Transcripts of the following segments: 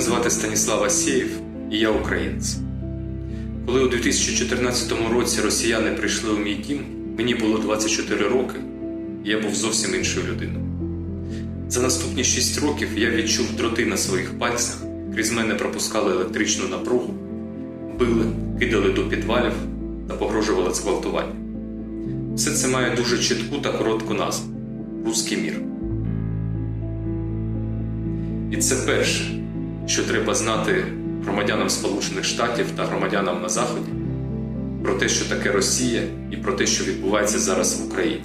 звати Станіслав Асєєв, і я українець. Коли у 2014 році росіяни прийшли у мій дім, мені було 24 роки, і я був зовсім іншою людиною. За наступні 6 років я відчув дроти на своїх пальцях, крізь мене пропускали електричну напругу, били, кидали до підвалів та погрожували зґвалтуванням. Все це має дуже чітку та коротку назву Руський мір. І це перше, що треба знати громадянам Сполучених Штатів та громадянам на Заході про те, що таке Росія, і про те, що відбувається зараз в Україні.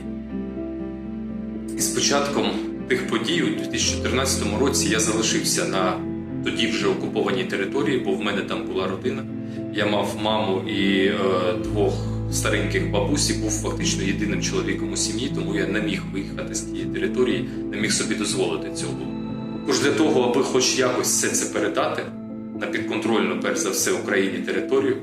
І з початком тих подій у 2014 році я залишився на тоді вже окупованій території, бо в мене там була родина. Я мав маму і е, двох стареньких бабусь і був фактично єдиним чоловіком у сім'ї, тому я не міг виїхати з тієї території, не міг собі дозволити цього. Тож для того, аби хоч якось все це передати на підконтрольну, перш за все, Україні територію,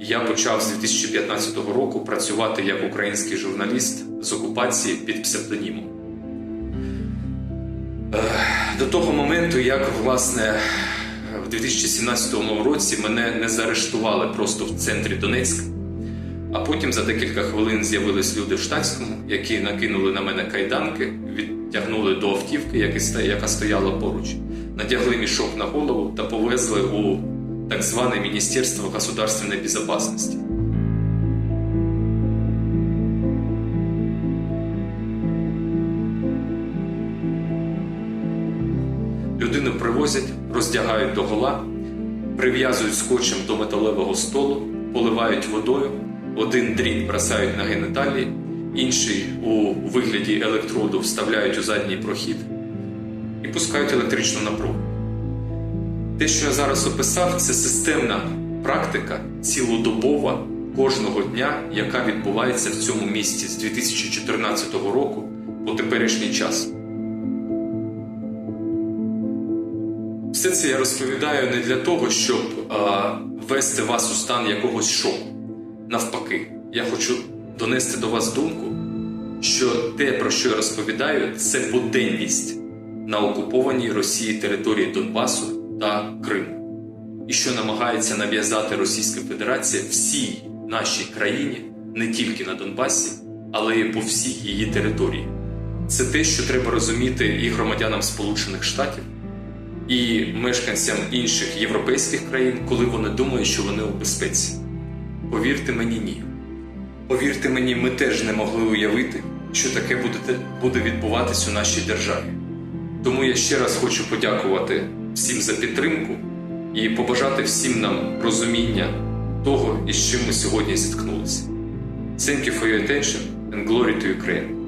я почав з 2015 року працювати як український журналіст з окупації під псевдонімом. Е, До того моменту, як власне в 2017 році мене не заарештували просто в центрі Донецька, а потім за декілька хвилин з'явились люди в штатському, які накинули на мене кайданки, відтягнули до автівки, яка стояла поруч, надягли мішок на голову та повезли у так зване Міністерство государственної безопасности. Людину привозять, роздягають до гола, прив'язують скотчем до металевого столу, поливають водою, один дріт бросають на геніталії, інший у вигляді електроду вставляють у задній прохід і пускають електричну напругу. Те, що я зараз описав, це системна практика цілодобова кожного дня, яка відбувається в цьому місті з 2014 року по теперішній час. Все це я розповідаю не для того, щоб а, ввести вас у стан якогось шоку. Навпаки, я хочу донести до вас думку, що те, про що я розповідаю, це буденність на окупованій Росії території Донбасу та Криму, і що намагається нав'язати Російська Федерація всій нашій країні, не тільки на Донбасі, але й по всій її території. Це те, що треба розуміти і громадянам Сполучених Штатів, і мешканцям інших європейських країн, коли вони думають, що вони у безпеці. Повірте мені, ні. Повірте мені, ми теж не могли уявити, що таке буде, буде відбуватись у нашій державі. Тому я ще раз хочу подякувати всім за підтримку і побажати всім нам розуміння того, із чим ми сьогодні зіткнулися. Thank you for your attention and glory to Ukraine!